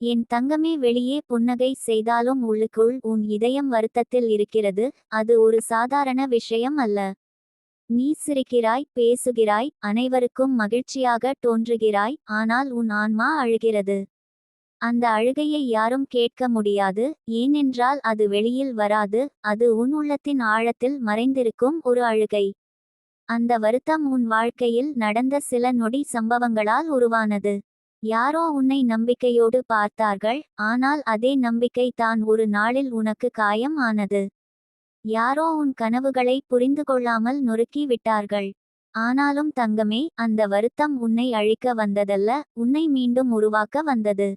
என் தங்கமே வெளியே புன்னகை செய்தாலும் உள்ளுக்குள் உன் இதயம் வருத்தத்தில் இருக்கிறது அது ஒரு சாதாரண விஷயம் அல்ல. நீ சிரிக்கிறாய் பேசுகிறாய் அனைவருக்கும் மகிழ்ச்சியாக தோன்றுகிறாய் ஆனால் உன் ஆன்மா அழுகிறது. அந்த அழுகையை யாரும் கேட்க முடியாது ஏனென்றால் அது வெளியில் வராது அது உன் உள்ளத்தின் ஆழத்தில் மறைந்திருக்கும் ஒரு அழுகை. அந்த வருத்தம் உன் வாழ்க்கையில் நடந்த சில நொடி சம்பவங்களால் உருவானது. யாரோ உன்னை நம்பிக்கையோடு பார்த்தார்கள் ஆனால் அதே நம்பிக்கை தான் ஒரு நாளில் உனக்கு காயம் ஆனது. யாரோ உன் கனவுகளை புரிந்து கொள்ளாமல் நொறுக்கி விட்டார்கள். ஆனாலும் தங்கமே அந்த வருத்தம் உன்னை அழிக்க வந்ததல்ல உன்னை மீண்டும் உருவாக்க வந்தது.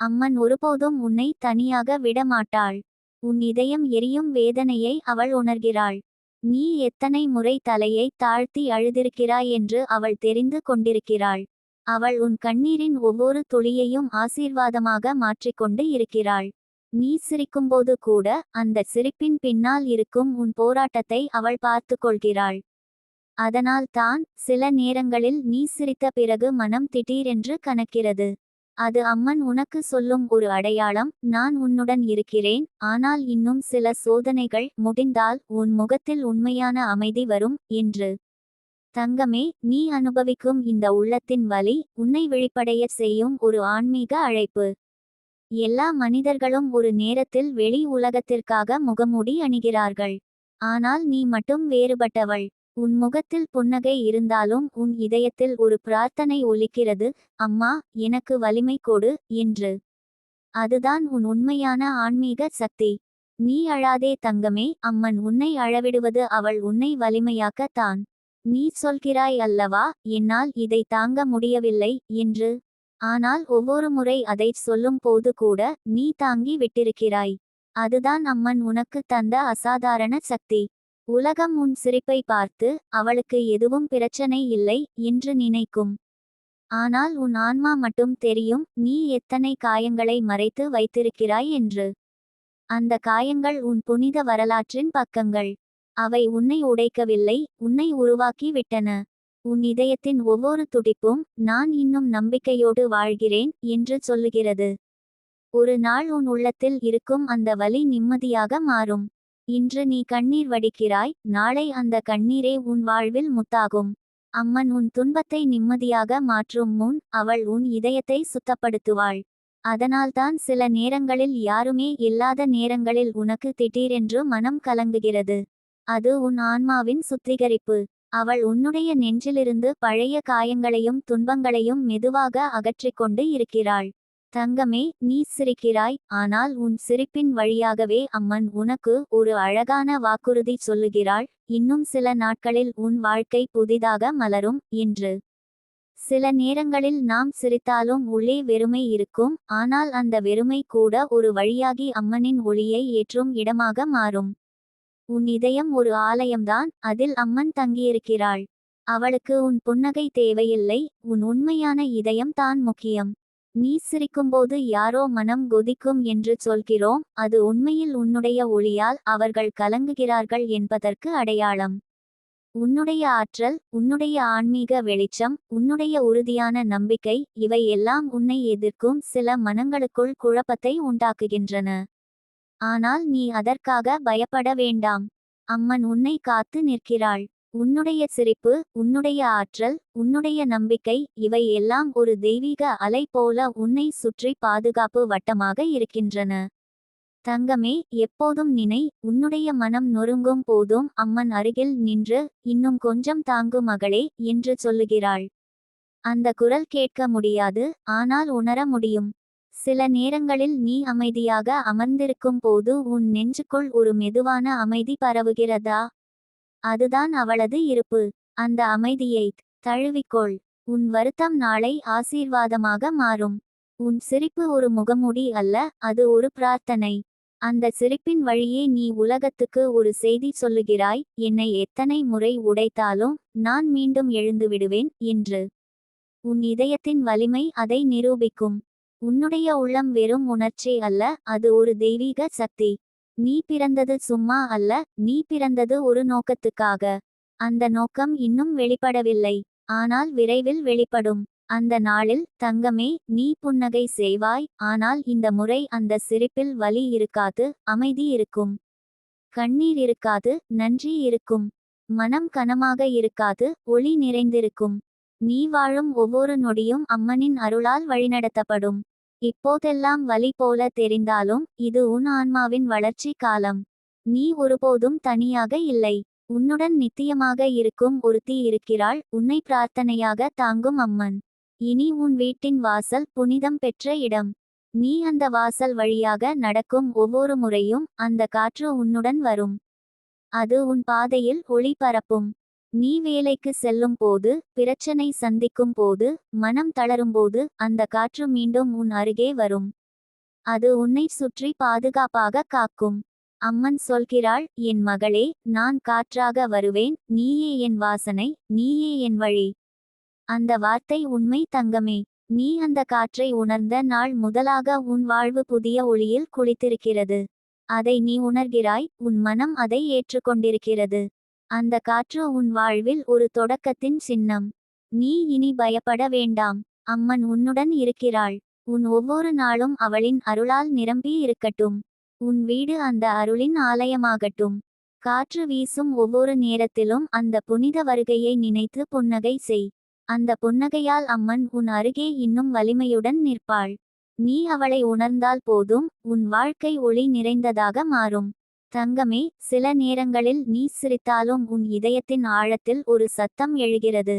அம்மன் ஒருபோதும் உன்னை தனியாக விடமாட்டாள். உன் இதயம் எரியும் வேதனையை அவள் உணர்கிறாள். நீ எத்தனை முறை தலையை தாழ்த்தி அழுதிருக்கிறாய் என்று அவள் தெரிந்து கொண்டிருக்கிறாள். அவள் உன் கண்ணீரின் ஒவ்வொரு துளியையும் ஆசீர்வாதமாக மாற்றிக்கொண்டு இருக்கிறாள். நீ சிரிக்கும்போது கூட அந்த சிரிப்பின் பின்னால் இருக்கும் உன் போராட்டத்தை அவள் பார்த்து கொள்கிறாள் அதனால் தான் சில நேரங்களில் நீ சிரித்த பிறகு மனம் திடீரென்று கணக்கிறது அது அம்மன் உனக்கு சொல்லும் ஒரு அடையாளம் நான் உன்னுடன் இருக்கிறேன் ஆனால் இன்னும் சில சோதனைகள் முடிந்தால் உன் முகத்தில் உண்மையான அமைதி வரும் என்று. தங்கமே நீ அனுபவிக்கும் இந்த உள்ளத்தின் வலி உன்னை விழிப்படைய செய்யும் ஒரு ஆன்மீக அழைப்பு. எல்லா மனிதர்களும் ஒரு நேரத்தில் வெளி உலகத்திற்காக முகமூடி அணிகிறார்கள். ஆனால் நீ மட்டும் வேறுபட்டவள். உன் முகத்தில் புன்னகை இருந்தாலும் உன் இதயத்தில் ஒரு பிரார்த்தனை ஒலிக்கிறது அம்மா எனக்கு வலிமை கொடு என்று. அதுதான் உன் உண்மையான ஆன்மீக சக்தி. நீ அழாதே தங்கமே அம்மன் உன்னை அழவிடுவது அவள் உன்னை வலிமையாக்கத்தான். நீ சொல்கிறாய் அல்லவா என்னால் இதை தாங்க முடியவில்லை என்று. ஆனால் ஒவ்வொரு முறை அதை சொல்லும் போது கூட நீ தாங்கி விட்டிருக்கிறாய். அதுதான் அம்மன் உனக்கு தந்த அசாதாரண சக்தி. உலகம் உன் சிரிப்பை பார்த்து அவளுக்கு எதுவும் பிரச்சனை இல்லை என்று நினைக்கும். ஆனால் உன் ஆன்மா மட்டும் தெரியும் நீ எத்தனை காயங்களை மறைத்து வைத்திருக்கிறாய் என்று. அந்த காயங்கள் உன் புனித வரலாற்றின் பக்கங்கள். அவை உன்னை உடைக்கவில்லை உன்னை உருவாக்கி விட்டன உன் இதயத்தின் ஒவ்வொரு துடிப்பும் நான் இன்னும் நம்பிக்கையோடு வாழ்கிறேன் என்று சொல்லுகிறது. ஒரு நாள் உன் உள்ளத்தில் இருக்கும் அந்த வலி நிம்மதியாக மாறும். இன்று நீ கண்ணீர் வடிக்கிறாய் நாளை அந்த கண்ணீரே உன் வாழ்வில் முத்தாகும். அம்மன் உன் துன்பத்தை நிம்மதியாக மாற்றும் முன் அவள் உன் இதயத்தை சுத்தப்படுத்துவாள். அதனால்தான் சில நேரங்களில் யாருமே இல்லாத நேரங்களில் உனக்கு திடீரென்று மனம் கலங்குகிறது. அது உன் ஆன்மாவின் சுத்திகரிப்பு. அவள் உன்னுடைய நெஞ்சிலிருந்து பழைய காயங்களையும் துன்பங்களையும் மெதுவாக அகற்றிக்கொண்டு இருக்கிறாள். தங்கமே நீ சிரிக்கிறாய் ஆனால் உன் சிரிப்பின் வழியாகவே அம்மன் உனக்கு ஒரு அழகான வாக்குறுதி சொல்லுகிறாள். இன்னும் சில நாட்களில் உன் வாழ்க்கை புதிதாக மலரும் என்று சில நேரங்களில் நாம் சிரித்தாலும் உள்ளே வெறுமை இருக்கும் ஆனால் அந்த வெறுமை கூட ஒரு வழியாகி அம்மனின் ஒளியை ஏற்றும் இடமாக மாறும். உன் இதயம் ஒரு ஆலயம்தான் அதில் அம்மன் தங்கியிருக்கிறாள். அவளுக்கு உன் புன்னகை தேவையில்லை உன் உண்மையான இதயம் தான் முக்கியம். நீ சிரிக்கும்போது யாரோ மனம் கொதிக்கும் என்று சொல்கிறோம் அது உண்மையில் உன்னுடைய ஒளியால் அவர்கள் கலங்குகிறார்கள் என்பதற்கு அடையாளம். உன்னுடைய ஆற்றல் உன்னுடைய ஆன்மீக வெளிச்சம் உன்னுடைய உறுதியான நம்பிக்கை இவை எல்லாம் உன்னை எதிர்க்கும் சில மனங்களுக்குள் குழப்பத்தை உண்டாக்குகின்றன. ஆனால் நீ அதற்காக பயப்பட வேண்டாம். அம்மன் உன்னை காத்து நிற்கிறாள். உன்னுடைய சிரிப்பு உன்னுடைய ஆற்றல் உன்னுடைய நம்பிக்கை இவை எல்லாம் ஒரு தெய்வீக அலை போல உன்னை சுற்றி பாதுகாப்பு வட்டமாக இருக்கின்றன. தங்கமே எப்போதும் நினை உன்னுடைய மனம் நொறுங்கும் போதும் அம்மன் அருகில் நின்று இன்னும் கொஞ்சம் தாங்கு மகளே என்று சொல்லுகிறாள். அந்த குரல் கேட்க முடியாது ஆனால் உணர முடியும். சில நேரங்களில் நீ அமைதியாக அமர்ந்திருக்கும் போது உன் நெஞ்சுக்குள் ஒரு மெதுவான அமைதி பரவுகிறதா? அதுதான் அவளது இருப்பு. அந்த அமைதியை தழுவிக்கொள். உன் வருத்தம் நாளை ஆசீர்வாதமாக மாறும். உன் சிரிப்பு ஒரு முகமுடி அல்ல அது ஒரு பிரார்த்தனை. அந்த சிரிப்பின் வழியே நீ உலகத்துக்கு ஒரு செய்தி சொல்லுகிறாய் என்னை எத்தனை முறை உடைத்தாலும் நான் மீண்டும் எழுந்து விடுவேன் என்று. உன் இதயத்தின் வலிமை அதை நிரூபிக்கும். உன்னுடைய உள்ளம் வெறும் உணர்ச்சி அல்ல அது ஒரு தெய்வீக சக்தி. நீ பிறந்தது சும்மா அல்ல நீ பிறந்தது ஒரு நோக்கத்துக்காக. அந்த நோக்கம் இன்னும் வெளிப்படவில்லை ஆனால் விரைவில் வெளிப்படும். அந்த நாளில் தங்கமே நீ புன்னகை செய்வாய் ஆனால் இந்த முறை அந்த சிரிப்பில் வலி இருக்காது அமைதி இருக்கும். கண்ணீர் இருக்காது நன்றி இருக்கும். மனம் கனமாக இருக்காது ஒளி நிறைந்திருக்கும். நீ வாழும் ஒவ்வொரு நொடியும் அம்மனின் அருளால் வழிநடத்தப்படும். இப்போதெல்லாம் வலி போல தெரிந்தாலும் இது உன் ஆன்மாவின் வளர்ச்சி காலம். நீ ஒருபோதும் தனியாக இல்லை. உன்னுடன் நித்தியமாக இருக்கும் ஒருத்தி இருக்கிறாள். உன்னை பிரார்த்தனையாக தாங்கும் அம்மன். இனி உன் வீட்டின் வாசல் புனிதம் பெற்ற இடம். நீ அந்த வாசல் வழியாக நடக்கும் ஒவ்வொரு முறையும் அந்த காற்று உன்னுடன் வரும். அது உன் பாதையில் ஒளி பரப்பும். நீ வேலைக்கு செல்லும் போது பிரச்சனை சந்திக்கும் போது மனம் தளரும்போது அந்த காற்று மீண்டும் உன் அருகே வரும். அது உன்னை சுற்றி பாதுகாப்பாக காக்கும். அம்மன் சொல்கிறாள் என் மகளே நான் காற்றாக வருவேன் நீயே என் வாசனை நீயே என் வழி. அந்த வார்த்தை உண்மை தங்கமே. நீ அந்த காற்றை உணர்ந்த நாள் முதலாக உன் வாழ்வு புதிய ஒளியில் குளித்திருக்கிறது. அதை நீ உணர்கிறாய் உன் மனம் அதை ஏற்றுக்கொண்டிருக்கிறது. அந்த காற்று உன் வாழ்வில் ஒரு தொடக்கத்தின் சின்னம். நீ இனி பயப்பட வேண்டாம். அம்மன் உன்னுடன் இருக்கிறாள். உன் ஒவ்வொரு நாளும் அவளின் அருளால் நிரம்பி இருக்கட்டும். உன் வீடு அந்த அருளின் ஆலயமாகட்டும். காற்று வீசும் ஒவ்வொரு நேரத்திலும் அந்த புனித வருகையை நினைத்து புன்னகை செய். அந்த புன்னகையால் அம்மன் உன் அருகே இன்னும் வலிமையுடன் நிற்பாள். நீ அவளை உணர்ந்தால் போதும். உன் வாழ்க்கை ஒளி நிறைந்ததாக மாறும். தங்கமே சில நேரங்களில் நீ சிரித்தாலும் உன் இதயத்தின் ஆழத்தில் ஒரு சத்தம் எழுகிறது.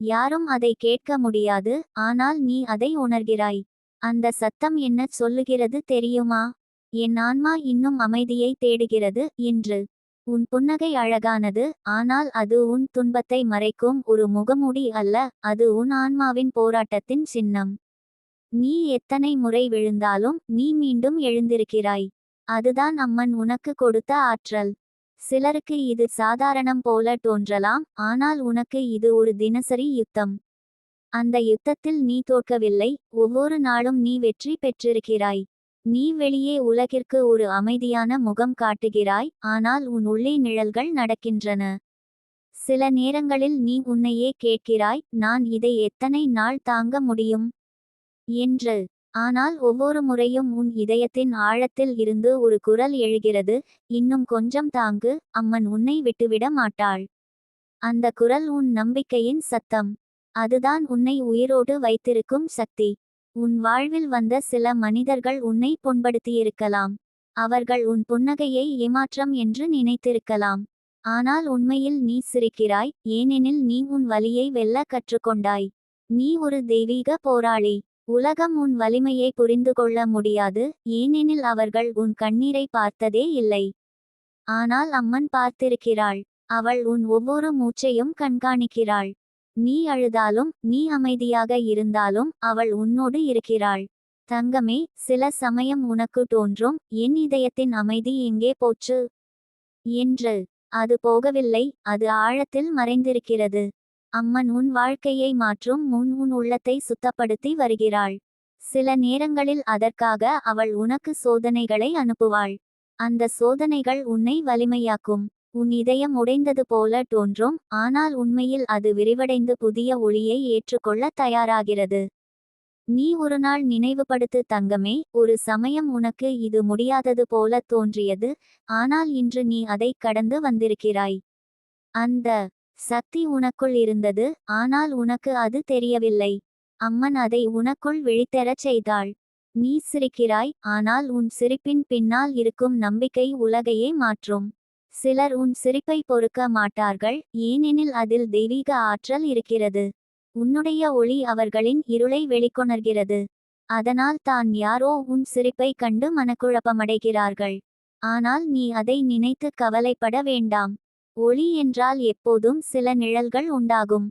யாரும் அதை கேட்க முடியாது ஆனால் நீ அதை உணர்கிறாய். அந்த சத்தம் என்ன சொல்லுகிறது தெரியுமா? என் ஆன்மா இன்னும் அமைதியை தேடுகிறது என்று. உன் புன்னகை அழகானது ஆனால் அது உன் துன்பத்தை மறைக்கும் ஒரு முகமூடி அல்ல அது உன் ஆன்மாவின் போராட்டத்தின் சின்னம். நீ எத்தனை முறை விழுந்தாலும் நீ மீண்டும் எழுந்திருக்கிறாய். அதுதான் அம்மன் உனக்கு கொடுத்த ஆற்றல். சிலருக்கு இது சாதாரணம் போல தோன்றலாம் ஆனால் உனக்கு இது ஒரு தினசரி யுத்தம். அந்த யுத்தத்தில் நீ தோற்கவில்லை ஒவ்வொரு நாளும் நீ வெற்றி பெற்றிருக்கிறாய். நீ வெளியே உலகிற்கு ஒரு அமைதியான முகம் காட்டுகிறாய் ஆனால் உன் உள்ளே நிழல்கள் நடக்கின்றன. சில நேரங்களில் நீ உன்னையே கேட்கிறாய் நான் இதை எத்தனை நாள் தாங்க முடியும்? என்று. ஆனால் ஒவ்வொரு முறையும் உன் இதயத்தின் ஆழத்தில் இருந்து ஒரு குரல் எழுகிறது இன்னும் கொஞ்சம் தாங்கு அம்மன் உன்னை விட்டுவிட மாட்டாள். அந்த குரல் உன் நம்பிக்கையின் சத்தம். அதுதான் உன்னை உயிரோடு வைத்திருக்கும் சக்தி. உன் வாழ்வில் வந்த சில மனிதர்கள் உன்னை புண்படுத்தியிருக்கலாம். அவர்கள் உன் புன்னகையை ஏமாற்றம் என்று நினைத்திருக்கலாம். ஆனால் உண்மையில் நீ சிரிக்கிறாய் ஏனெனில் நீ உன் வலியை வெல்ல கற்றுக்கொண்டாய். நீ ஒரு தெய்வீக போராளி. உலகம் உன் வலிமையை புரிந்து கொள்ள முடியாது ஏனெனில் அவர்கள் உன் கண்ணீரை பார்த்ததே இல்லை. ஆனால் அம்மன் பார்த்திருக்கிறாள் அவள் உன் ஒவ்வொரு மூச்சையும் கண்காணிக்கிறாள். நீ அழுதாலும் நீ அமைதியாக இருந்தாலும் அவள் உன்னோடு இருக்கிறாள். தங்கமே சில சமயம் உனக்கு தோன்றும் என் இதயத்தின் அமைதி எங்கே போச்சு? என்று. அது போகவில்லை அது ஆழத்தில் மறைந்திருக்கிறது. அம்மன் உன் வாழ்க்கையை மாற்றும் முன் உன் உள்ளத்தை சுத்தப்படுத்தி வருகிறாள். சில நேரங்களில் அதற்காக அவள் உனக்கு சோதனைகளை அனுப்புவாள். அந்த சோதனைகள் உன்னை வலிமையாக்கும். உன் இதயம் உடைந்தது போல தோன்றும் ஆனால் உண்மையில் அது விரிவடைந்து புதிய ஒளியை ஏற்றுக்கொள்ள தயாராகிறது. நீ ஒரு நாள் நினைவுபடுத்து தங்கமே ஒரு சமயம் உனக்கு இது முடியாதது போல தோன்றியது ஆனால் இன்று நீ அதை கடந்து வந்திருக்கிறாய். அந்த சக்தி உனக்குள் இருந்தது ஆனால் உனக்கு அது தெரியவில்லை. அம்மன் அதை உனக்குள் விழித்தெறச் செய்தாள். நீ சிரிக்கிறாய் ஆனால் உன் சிரிப்பின் பின்னால் இருக்கும் நம்பிக்கை உலகையே மாற்றும். சிலர் உன் சிரிப்பை பொறுக்க மாட்டார்கள் ஏனெனில் அதில் தெய்வீக ஆற்றல் இருக்கிறது. உன்னுடைய ஒளி அவர்களின் இருளை வெளிக்கொணர்கிறது. அதனால் தான் யாரோ உன் சிரிப்பை கண்டு மனக்குழப்பமடைகிறார்கள். ஆனால் நீ அதை நினைத்து கவலைப்பட வேண்டாம். ஒளி என்றால் எப்போதும் சில நிழல்கள் உண்டாகும்.